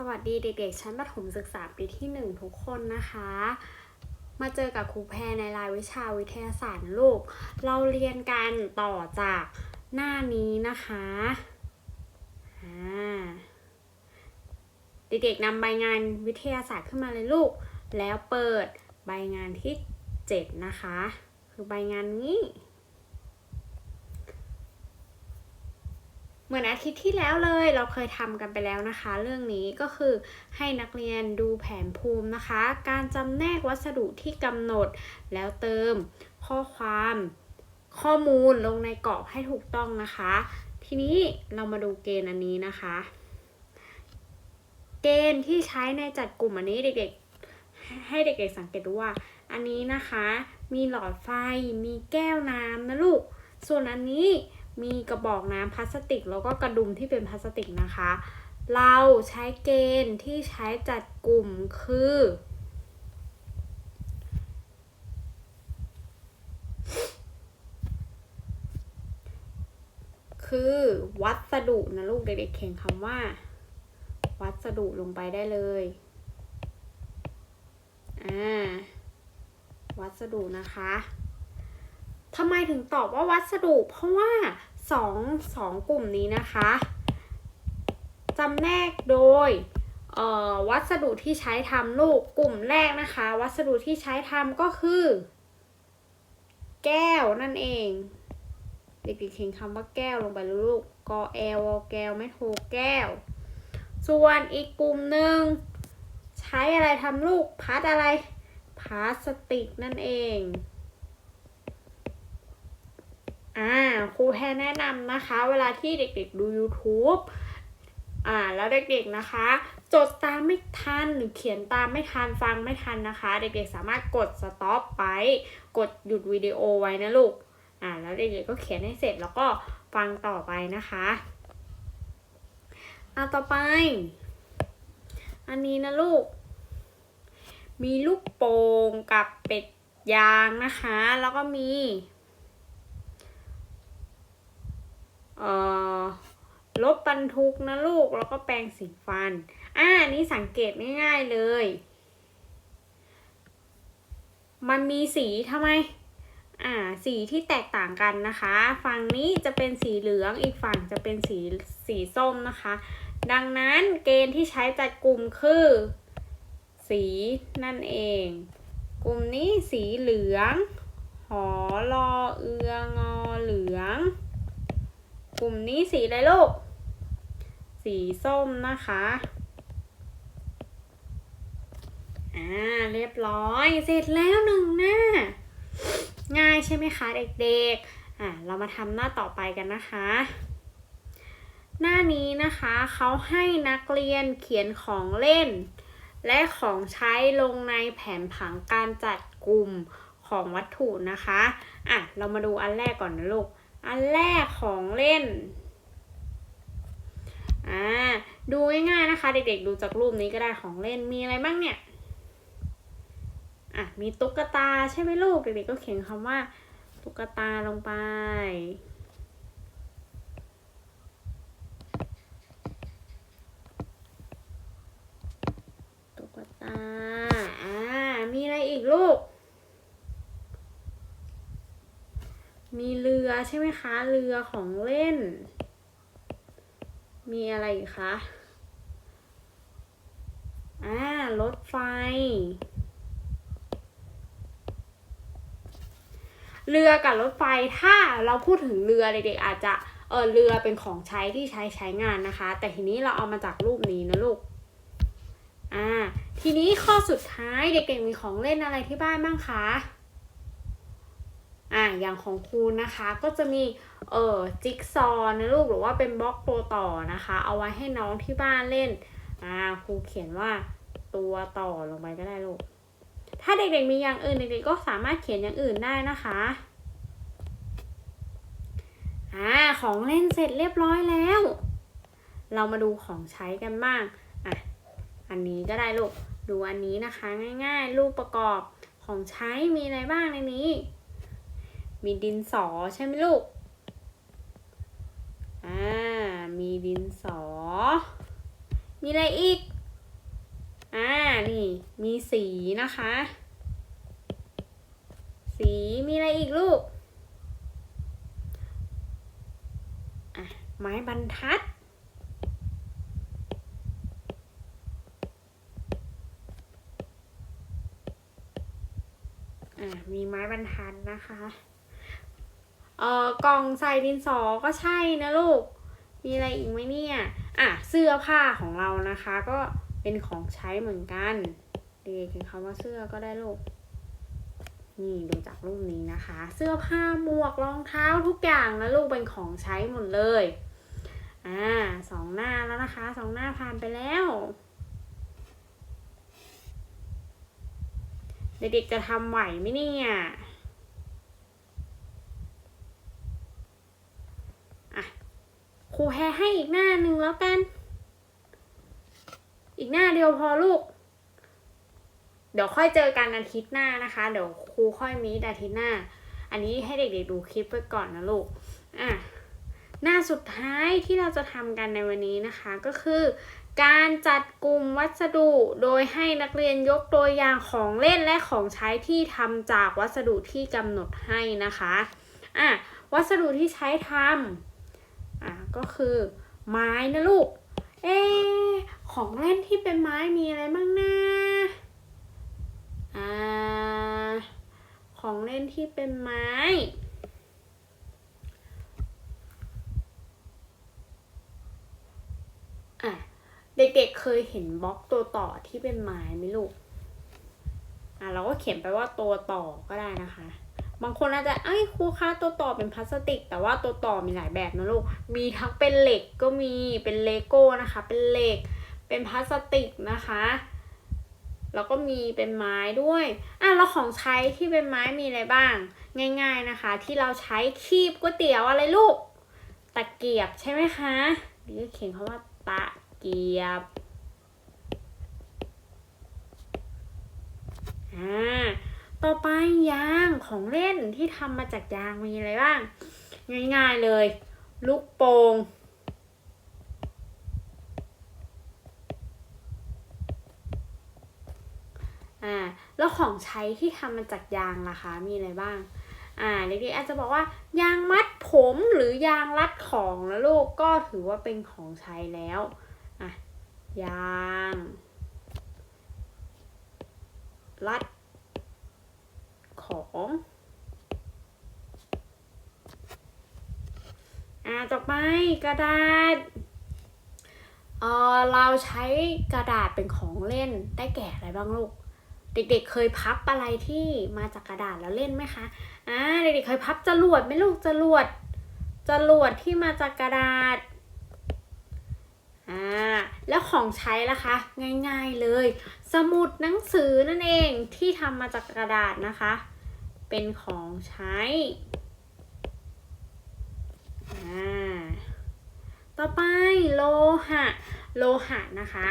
สวัสดีเด็กๆ ชั้นประถมศึกษาปีที่ 1 ทุกคนนะคะ มาเจอกับครูแพรในรายวิชาวิทยาศาสตร์ลูก เราเรียนกันต่อจากหน้านี้นะคะอ่าเด็กๆนำใบงานวิทยาศาสตร์ขึ้นมาเลยลูก แล้วเปิดใบงานที่ 7 นะคะ คือใบงานนี้ เหมือนอาทิตย์ที่แล้วเลยเราเคยทำกันไปแล้วนะคะ เรื่องนี้ก็คือให้นักเรียนดูแผนภูมินะคะ การจำแนกวัสดุที่กำหนด แล้วเติมข้อความข้อมูลลงในกรอบให้ถูกต้องนะคะ ทีนี้เรามาดูเกณฑ์อันนี้นะคะ เกณฑ์ที่ใช้ในจัดกลุ่มอันนี้เด็กๆ ให้เด็กๆสังเกตดูว่า อันนี้นะคะ มีหลอดไฟมีแก้วน้ำนะลูก ส่วนอันนี้ มีกระบอกน้ำพลาสติก แล้วก็กระดุมที่เป็นพลาสติกนะคะ เราใช้เกณฑ์ที่ใช้จัดกลุ่มคือ คือวัสดุนะลูกเด็กๆเขียนคำว่า วัสดุลงไปได้เลยอ่าวัสดุนะคะทำไมถึงตอบว่าวัสดุ เพราะว่า สองสองกลุ่มนี้นะคะจำแนกโดยวัสดุที่ใช้ทำลูกกลุ่มแรกนะคะ วัสดุที่ใช้ทำก็คือ แก้วนั่นเอง เด็กๆเขียนคำว่าแก้วลงไปลูกกอแอลแก้วไม่โทแก้ว ส่วนอีกกลุ่มหนึ่งใช้อะไรทำลูกพัดอะไรพลาสติกนั่นเอง อ่าครูแพรแนะนำนะคะ เวลาที่เด็กๆดู YouTube อ่าแล้วเด็กๆนะคะ จดตามไม่ทันหรือเขียนตามไม่ทันฟังไม่ทันนะคะ เด็กๆสามารถกด stop ไป กดหยุดวิดีโอไว้นะลูกอ่าแล้วเด็กๆก็เขียนให้เสร็จแล้วก็ฟังต่อไปนะคะอ่าต่อไป อันนี้นะลูก มีลูกโป่งกับเป็ดยางนะคะ แล้วก็มี ลบบรรทุกนะลูกแล้วก็แปรงสีฟัน อ่านี่สังเกตง่ายๆเลย มันมีสีทำไม อ่า สีที่แตกต่างกันนะคะ ฝั่งนี้จะเป็นสีเหลืองอีกฝั่งจะเป็นสีสีส้มนะคะ ดังนั้นเกณฑ์ที่ใช้จัดกลุ่มคือ สีนั่นเอง กลุ่มนี้สีเหลือง หอรอเอืองอเหลือง กลุ่มนี้สีอะไรลูก สีส้มนะคะ อ่า เรียบร้อย เสร็จแล้วหนึ่งหน้า ง่ายใช่ไหมคะเด็กๆ อ่าเรามาทำหน้าต่อไปกันนะคะ หน้านี้นะคะเขาให้นักเรียนเขียนของเล่น และของใช้ลงในแผนผังการจัดกลุ่มของวัตถุนะคะ อะ เรามาดูอันแรกก่อนนะลูก อันแรกของเล่น อ่า ดูง่ายๆนะคะ เด็กๆ ดูจากรูปนี้ก็ได้ของเล่นมีอะไรบ้างเนี่ย อะ มีตุ๊กตาใช่ไหมลูก เด็กๆ ก็เขียนคำว่า ตุ๊กตาลงไป ตุ๊กตา อ่า มีอะไรอีกลูกมีเรือ ใช่ไหมคะ เรือของเล่น มีอะไรอีกคะอ่ารถไฟ เรือกับรถไฟถ้าเราพูดถึงเรือเด็กๆอาจจะเออเรือเป็นของใช้ที่ใช้ใช้งานนะคะ แต่ทีนี้เราเอามาจากรูปนี้นะลูกอ่าทีนี้ข้อสุดท้ายเด็กๆมีของเล่นอะไรที่บ้านบ้างคะ อ่าอย่างของครูนะคะก็จะมีเอ่อจิ๊กซอนะลูกหรือว่าเป็นบล็อกโปรต่อนะคะ เอาไว้ให้น้องที่บ้านเล่นอ่าครูเขียนว่าตัวต่อลงไปก็ได้ลูก ถ้าเด็กๆมีอย่างอื่นเด็กๆก็สามารถเขียนอย่างอื่นได้นะคะอ่าของเล่นเสร็จเรียบร้อยแล้ว เรามาดูของใช้กันบ้างอะอันนี้ก็ได้ลูกดูอันนี้นะคะง่ายๆ รูปประกอบของใช้มีอะไรบ้างในนี้ มีดินสอใช่ไหมลูก อ่า มีดินสอ มีอะไรอีก อ่า นี่ มีสีนะคะ สี มีอะไรอีกลูก อะ ไม้บรรทัด อะ มีไม้บรรทัดนะคะ เอ่อกล่องใส่ดินสอก็ใช่นะลูก มีอะไรอีกไหมเนี่ยอะเสื้อผ้าของเรานะคะ ก็เป็นของใช้เหมือนกันเด็กๆเห็นคำว่าเสื้อก็ได้ลูกนี่ดูจากรูปนี้นะคะ เสื้อผ้าหมวกรองเท้าทุกอย่างนะลูกเป็นของใช้หมดเลยอ่าสองหน้าแล้วนะคะสองหน้าผ่านไปแล้ว เด็กๆจะทำไหวไหมเนี่ยอะค รูแพรให้อีกหน้าหนึ่งแล้วกัน อีกหน้าเดียวพอลูก เดี๋ยวค่อยเจอกันอาทิตย์หน้านะคะ เดี๋ยวครูค่อยมีอาทิตย์หน้า อันนี้ให้เด็กๆดูคลิปไว้ก่อนนะลูก อะ หน้าสุดท้ายที่เราจะทำกันในวันนี้นะคะ ก็คือ การจัดกลุ่มวัสดุโดยให้นักเรียนยกตัวอย่างของเล่นและของใช้ที่ทำจากวัสดุที่กำหนดให้นะคะ อะ วัสดุที่ใช้ทำ อะก็คือ ไม้นะลูก เอ๊ของเล่นที่เป็นไม้มีอะไรบ้างนะอ่าของเล่นที่เป็นไม้ อะ เด็กๆเคยเห็นบล็อกตัวต่อที่เป็นไม้ไหมลูก อะเราก็เขียนไปว่าตัวต่อก็ได้นะคะ บางคนอาจจะเอ้ครูคะตัวต่อเป็นพลาสติก แต่ว่าตัวต่อมีหลายแบบนะลูก มีทั้งเป็นเหล็กก็มี เป็นเลโก้นะคะ เป็นเหล็ก เป็นพลาสติกนะคะ แล้วก็มีเป็นไม้ด้วย อะแล้วของใช้ที่เป็นไม้มีอะไรบ้าง ง่าย ๆนะคะ ที่เราใช้คีบก๋วยเตี๋ยวอะไรลูก ตะเกียบใช่ไหมคะนี่ก็เขียนคำว่าตะเกียบ อ่า ต่อไปยางของเล่นที่ทำมาจากยางมีอะไรบ้าง ง่ายๆเลย ลูกโป่งอ่าแล้วของใช้ที่ทำมาจากยางล่ะคะ มีอะไรบ้าง อ่าเด็กๆอาจจะบอกว่ายางมัดผมหรือยางรัดของนะลูกก็ถือว่าเป็นของใช้แล้วอะยาง รัด ของอ่าต่อไปกระดาษเออเราใช้กระดาษเป็นของเล่นได้แก่อะไรบ้างลูก เด็กๆเคยพับอะไรที่มาจากกระดาษแล้วเล่นไหมคะอ่าเด็กๆเคยพับจรวดไหมลูกจรวดจรวดที่มาจากกระดาษอ่าแล้วของใช้ล่ะคะ ง่ายๆเลย สมุดหนังสือนั่นเองที่ทำมาจากกระดาษนะคะ เป็นของใช้อ่าต่อไปโลหะ โลหะนะคะ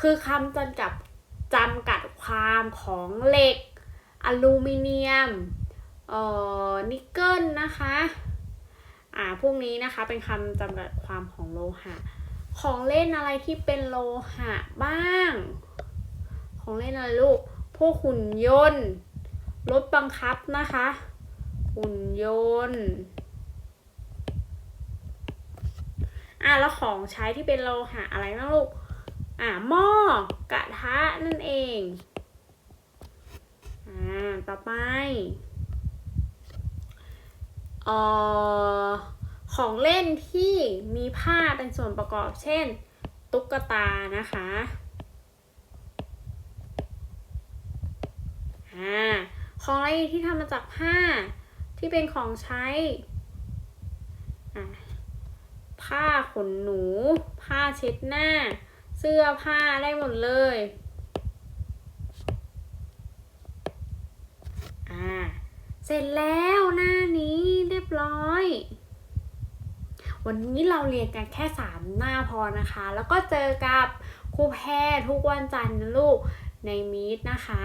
คือคำจำกัดจำกัดความของเหล็ก อลูมิเนียมเอ่อนิกเกิลนะคะอ่าพวกนี้นะคะเป็นคำจำกัดความของโลหะ ของเล่นอะไรที่เป็นโลหะบ้าง ของเล่นอะไรลูก พวกหุ่นยนต์ รถบังคับนะคะ หุ่นยนต์อะแล้วของใช้ที่เป็นโลหะอะไรบ้างลูก อะหม้อกระทะนั่นเอง อ่า ต่อไปเอ่อของเล่นที่มีผ้าเป็นส่วนประกอบเช่น ตุ๊กตานะคะ อ่า ของอะไรที่ทำมาจากผ้าที่เป็นของใช้ผ้าขนหนู ผ้าเช็ดหน้า เสื้อผ้าได้หมดเลยอ่าเสร็จแล้วหน้านี้เรียบร้อย วันนี้เราเรียนกันแค่สามหน้าพอนะคะ แล้วก็เจอกับครูแพรทุกวันจันทร์นะลูกในมีดนะคะ